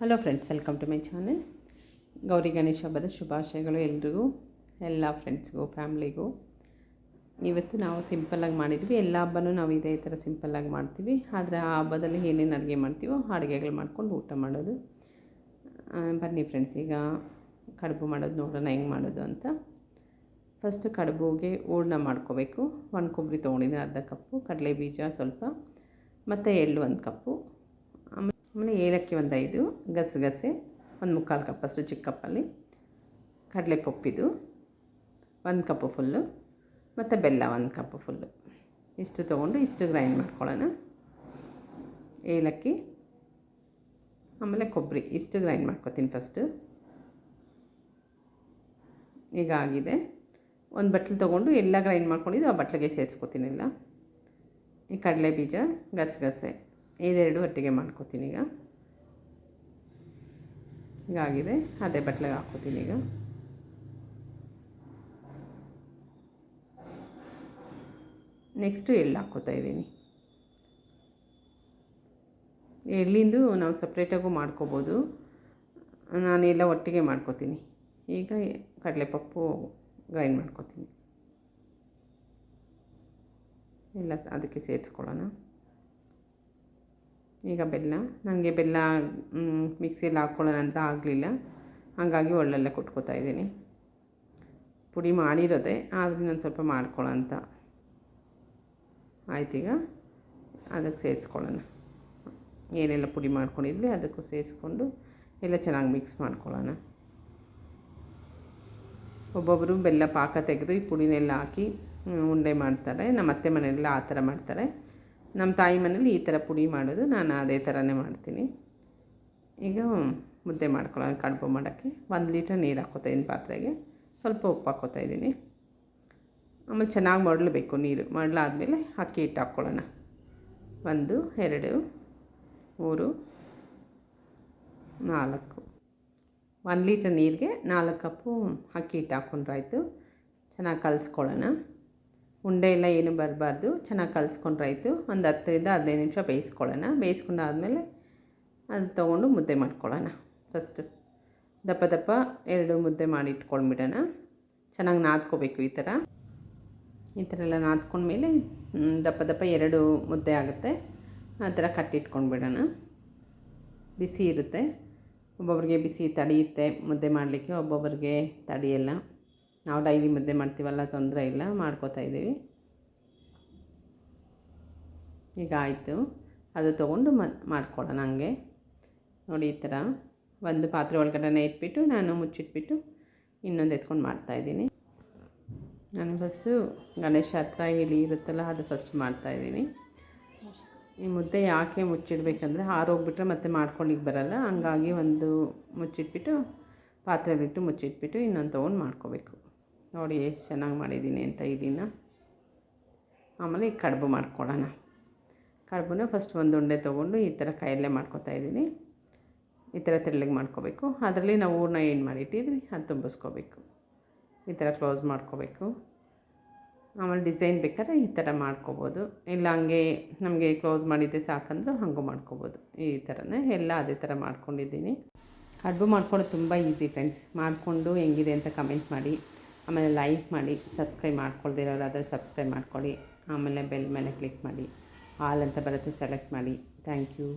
Hello friends welcome to my channel Gauri Ganesha ಹಬ್ಬದ ಶುಭಾಶಯಗಳು ಎಲ್ರಿಗೂ, ಎಲ್ಲ ಫ್ರೆಂಡ್ಸ್ಗೂ ಫ್ಯಾಮ್ಲಿಗೂ ಇವತ್ತು ನಾವು ಸಿಂಪಲ್ಲಾಗಿ ಮಾಡಿದ್ವಿ. ಎಲ್ಲ ಹಬ್ಬನೂ ನಾವು ಇದೇ ಥರ ಸಿಂಪಲ್ಲಾಗಿ ಮಾಡ್ತೀವಿ. ಆದರೆ ಆ ಹಬ್ಬದಲ್ಲಿ ಏನೇನು ಅಡುಗೆ ಮಾಡ್ತೀವೋ ಅಡುಗೆಗಳು ಮಾಡ್ಕೊಂಡು ಊಟ ಮಾಡೋದು. ಬನ್ನಿ ಫ್ರೆಂಡ್ಸ್ ಈಗ ಕಡುಬು ಮಾಡೋದು ನೋಡೋಣ, ಹೆಂಗೆ ಮಾಡೋದು ಅಂತ. ಫಸ್ಟ್ ಕಡುಬುಗೆ ಹೂರ್ಣ ಮಾಡ್ಕೋಬೇಕು. ಒಣ ಕೊಬ್ಬರಿ ತೊಗೊಂಡಿದ್ದೀನಿ ಅರ್ಧ ಕಪ್ಪು, ಕಡಲೆ ಬೀಜ ಸ್ವಲ್ಪ, ಮತ್ತು ಎಳ್ಳು ಒಂದು ಕಪ್ಪು. ಆಮೇಲೆ ಏಲಕ್ಕಿ ಒಂದು ಐದು ಗಸಗಸೆ ಒಂದು ಮುಕ್ಕಾಲು ಕಪ್ ಅಷ್ಟು ಚಿಕ್ಕ ಕಪ್ಪಲ್ಲಿ. ಕಡಲೆ ಪಪ್ಪಿದು ಒಂದು ಕಪ್ ಫುಲ್ಲು ಮತ್ತು ಬೆಲ್ಲ ಒಂದು ಕಪ್ ಫುಲ್ಲು. ಇಷ್ಟು ತೊಗೊಂಡು ಇಷ್ಟು ಗ್ರೈಂಡ್ ಮಾಡ್ಕೊಳ್ಳೋಣ. ಏಲಕ್ಕಿ, ಆಮೇಲೆ ಕೊಬ್ಬರಿ, ಇಷ್ಟು ಗ್ರೈಂಡ್ ಮಾಡ್ಕೊತೀನಿ ಫಸ್ಟು. ಈಗ ಆಗಿದೆ. ಒಂದು ಬಟ್ಲು ತೊಗೊಂಡು ಎಲ್ಲ ಗ್ರೈಂಡ್ ಮಾಡ್ಕೊಂಡಿದ್ದು ಆ ಬಟ್ಲಿಗೆ ಸೇರಿಸ್ಕೊತೀನಿ ಎಲ್ಲ. ಈ ಕಡಲೆ ಬೀಜ ಗಸಗಸೆ ಇದೆರಡು ಒಟ್ಟಿಗೆ ಮಾಡ್ಕೋತೀನಿ ಈಗ. ಹೀಗಾಗಿದೆ ಅದೇ ಬಟ್ಲಿಗೆ ಹಾಕ್ಕೋತೀನಿ ಈಗ. ನೆಕ್ಸ್ಟು ಎಳ್ಳು ಹಾಕ್ಕೋತಾ ಇದ್ದೀನಿ. ಎಳ್ಳಿಂದು ನಾವು ಸಪ್ರೇಟಾಗೂ ಮಾಡ್ಕೋಬೋದು. ನಾನೆಲ್ಲ ಒಟ್ಟಿಗೆ ಮಾಡ್ಕೋತೀನಿ. ಈಗ ಕಡಲೆಪಪ್ಪು ಗ್ರೈಂಡ್ ಮಾಡ್ಕೋತೀನಿ. ಎಲ್ಲ ಅದಕ್ಕೆ ಸೇರಿಸ್ಕೊಳ್ಳೋಣ. ಈಗ ಬೆಲ್ಲ ನನಗೆ ಬೆಲ್ಲ ಮಿಕ್ಸಿಯಲ್ಲಿ ಹಾಕ್ಕೊಳ್ಳೋಣ ಅಂತ ಆಗಲಿಲ್ಲ. ಹಾಗಾಗಿ ಒಳ್ಳೆಲ್ಲ ಕೊಟ್ಕೋತಾ ಇದ್ದೀನಿ. ಪುಡಿ ಮಾಡಿರೋದೆ, ಆದರೆ ನಾನು ಸ್ವಲ್ಪ ಮಾಡ್ಕೊಳ್ಳೋ ಅಂತ. ಆಯ್ತೀಗ ಅದಕ್ಕೆ ಸೇರಿಸ್ಕೊಳ್ಳೋಣ. ಏನೆಲ್ಲ ಪುಡಿ ಮಾಡ್ಕೊಂಡಿದ್ವಿ, ಅದಕ್ಕೂ ಸೇರಿಸ್ಕೊಂಡು ಎಲ್ಲ ಚೆನ್ನಾಗಿ ಮಿಕ್ಸ್ ಮಾಡ್ಕೊಳ್ಳೋಣ. ಒಬ್ಬೊಬ್ಬರು ಬೆಲ್ಲ ಪಾಕ ತೆಗೆದು ಈ ಪುಡಿನೆಲ್ಲ ಹಾಕಿ ಉಂಡೆ ಮಾಡ್ತಾರೆ, ನಮ್ಮ ಅತ್ತೆ ಮನೆಯಲ್ಲ ಆ ಥರ ಮಾಡ್ತಾರೆ. ನಮ್ಮ ತಾಯಿ ಮನೇಲಿ ಈ ಥರ ಪುಡಿ ಮಾಡೋದು, ನಾನು ಅದೇ ಥರನೇ ಮಾಡ್ತೀನಿ. ಈಗ ಮುದ್ದೆ ಮಾಡ್ಕೊಳ್ಳೋಣ, ಕಡುಬು ಮಾಡೋಕ್ಕೆ. ಒಂದು ಲೀಟ್ರ್ ನೀರು ಹಾಕೋತಾ ಇದ್ದೀನಿ ಪಾತ್ರೆಗೆ. ಸ್ವಲ್ಪ ಉಪ್ಪು ಹಾಕೋತಾ ಇದ್ದೀನಿ ಆಮೇಲೆ ಚೆನ್ನಾಗಿ ಮಾಡಲೇಬೇಕು ನೀರು. ಮರಳಾದಮೇಲೆ ಅಕ್ಕಿ ಹಿಟ್ಟು ಹಾಕ್ಕೊಳ್ಳೋಣ. ಒಂದು, ಎರಡು, ಮೂರು, ನಾಲ್ಕು. ಒಂದು ಲೀಟ್ರ್ ನೀರಿಗೆ ನಾಲ್ಕು ಕಪ್ಪು ಅಕ್ಕಿ ಹಿಟ್ಟು ಹಾಕ್ಕೊಂಡ್ರಾಯ್ತು ಚೆನ್ನಾಗಿ ಕಲಿಸ್ಕೊಳ್ಳೋಣ. ಉಂಡೆ ಎಲ್ಲ ಏನು ಬರಬಾರ್ದು. ಚೆನ್ನಾಗಿ ಕಲಿಸ್ಕೊಂಡ್ರಾಯ್ತು ಒಂದು ಹತ್ತರಿಂದ ಹದಿನೈದು ನಿಮಿಷ ಬೇಯಿಸ್ಕೊಳ್ಳೋಣ. ಬೇಯಿಸ್ಕೊಂಡಾದ್ಮೇಲೆ ಅದು ತೊಗೊಂಡು ಮುದ್ದೆ ಮಾಡ್ಕೊಳ್ಳೋಣ. ಫಸ್ಟು ದಪ್ಪ ದಪ್ಪ ಎರಡು ಮುದ್ದೆ ಮಾಡಿ ಇಟ್ಕೊಂಡ್ಬಿಡೋಣ. ಚೆನ್ನಾಗಿ ನಾದ್ಕೋಬೇಕು ಈ ಥರ. ಈ ಥರ ಎಲ್ಲ ನಾದ್ಕೊಂಡ್ಮೇಲೆ ದಪ್ಪ ದಪ್ಪ ಎರಡು ಮುದ್ದೆ ಆಗುತ್ತೆ. ಆ ಥರ ಕಟ್ಟಿಟ್ಕೊಂಡ್ಬಿಡೋಣ ಬಿಸಿ ಇರುತ್ತೆ. ಒಬ್ಬೊಬ್ರಿಗೆ ಬಿಸಿ ತಡೆಯುತ್ತೆ ಮುದ್ದೆ ಮಾಡಲಿಕ್ಕೆ ಒಬ್ಬೊಬ್ರಿಗೆ ತಡೆಯಲ್ಲ ನಾವು ಡೈಲಿ ಮುದ್ದೆ ಮಾಡ್ತೀವಲ್ಲ, ತೊಂದರೆ ಇಲ್ಲ, ಮಾಡ್ಕೋತಾ ಇದ್ದೀವಿ. ಈಗ ಆಯಿತು. ಅದು ತೊಗೊಂಡು ಮಾಡ್ಕೊಳ್ಳೋಣ ಹಂಗೆ. ನೋಡಿ ಈ ಥರ. ಒಂದು ಪಾತ್ರೆ ಒಳಗಡೆನೇ ಇಟ್ಬಿಟ್ಟು, ನಾನು ಮುಚ್ಚಿಟ್ಬಿಟ್ಟು ಇನ್ನೊಂದು ಎತ್ಕೊಂಡು ಮಾಡ್ತಾಯಿದ್ದೀನಿ ನಾನು ಫಸ್ಟು ಗಣೇಶ ಹತ್ರ ಇಲ್ಲಿ ಇರುತ್ತಲ್ಲ, ಅದು ಫಸ್ಟ್ ಮಾಡ್ತಾಯಿದ್ದೀನಿ ಈ ಮುದ್ದೆ ಯಾಕೆ ಮುಚ್ಚಿಡ್ಬೇಕಂದ್ರೆ ಹಾರೋಗ್ಬಿಟ್ರೆ ಮತ್ತೆ ಮಾಡ್ಕೊಳ್ಳಿಕ್ಕೆ ಬರಲ್ಲ. ಹಂಗಾಗಿ ಒಂದು ಮುಚ್ಚಿಟ್ಬಿಟ್ಟು ಪಾತ್ರೆಯಲ್ಲಿಟ್ಟು ಮುಚ್ಚಿಟ್ಬಿಟ್ಟು ಇನ್ನೊಂದು ತೊಗೊಂಡು ಮಾಡ್ಕೋಬೇಕು. ನೋಡಿ ಎಷ್ಟು ಚೆನ್ನಾಗಿ ಮಾಡಿದ್ದೀನಿ ಅಂತ ಇದನ್ನು ಆಮೇಲೆ ಈ ಕಡುಬು ಮಾಡ್ಕೊಳ್ಳೋಣ. ಕಡುಬುನ ಫಸ್ಟ್ ಒಂದು ಉಂಡೆ ತೊಗೊಂಡು ಈ ಥರ ಕೈಯಲ್ಲೇ ಮಾಡ್ಕೊತಾ ಇದ್ದೀನಿ. ಈ ಥರ ತೆಳ್ಳಗೆ ಮಾಡ್ಕೋಬೇಕು. ಅದರಲ್ಲಿ ನಾವು ಊರನ್ನ ಏನು ಮಾಡಿಟ್ಟಿದ್ವಿ? ಅದು ತುಂಬಿಸ್ಕೋಬೇಕು. ಈ ಥರ ಕ್ಲೋಸ್ ಮಾಡ್ಕೋಬೇಕು. ಆಮೇಲೆ ಡಿಸೈನ್ ಬೇಕಾದ್ರೆ ಈ ಥರ ಮಾಡ್ಕೋಬೋದು. ಇಲ್ಲ ಹಂಗೆ ನಮಗೆ ಕ್ಲೋಸ್ ಮಾಡಿದ್ದೆ ಸಾಕಂದ್ರೆ ಹಂಗೂ ಮಾಡ್ಕೋಬೋದು. ಈ ಥರನೇ ಎಲ್ಲ ಅದೇ ಥರ ಮಾಡ್ಕೊಂಡಿದ್ದೀನಿ. ಕಡುಬು ಮಾಡ್ಕೊಂಡು ತುಂಬ ಈಸಿ ಫ್ರೆಂಡ್ಸ್ ಮಾಡಿಕೊಂಡು ಹೆಂಗಿದೆ ಅಂತ ಕಮೆಂಟ್ ಮಾಡಿ. ಆಮೇಲೆ ಲೈಕ್ ಮಾಡಿ, ಸಬ್ಸ್ಕ್ರೈಬ್ ಮಾಡ್ಕೊಳ್ದಿರೋರಾದರೆ ಸಬ್ಸ್ಕ್ರೈಬ್ ಮಾಡ್ಕೊಳ್ಳಿ. ಆಮೇಲೆ ಬೆಲ್ ಮೇಲೆ ಕ್ಲಿಕ್ ಮಾಡಿ. ಆಲ್ ಅಂತ ಬರುತ್ತೆ, ಸೆಲೆಕ್ಟ್ ಮಾಡಿ. Thank you.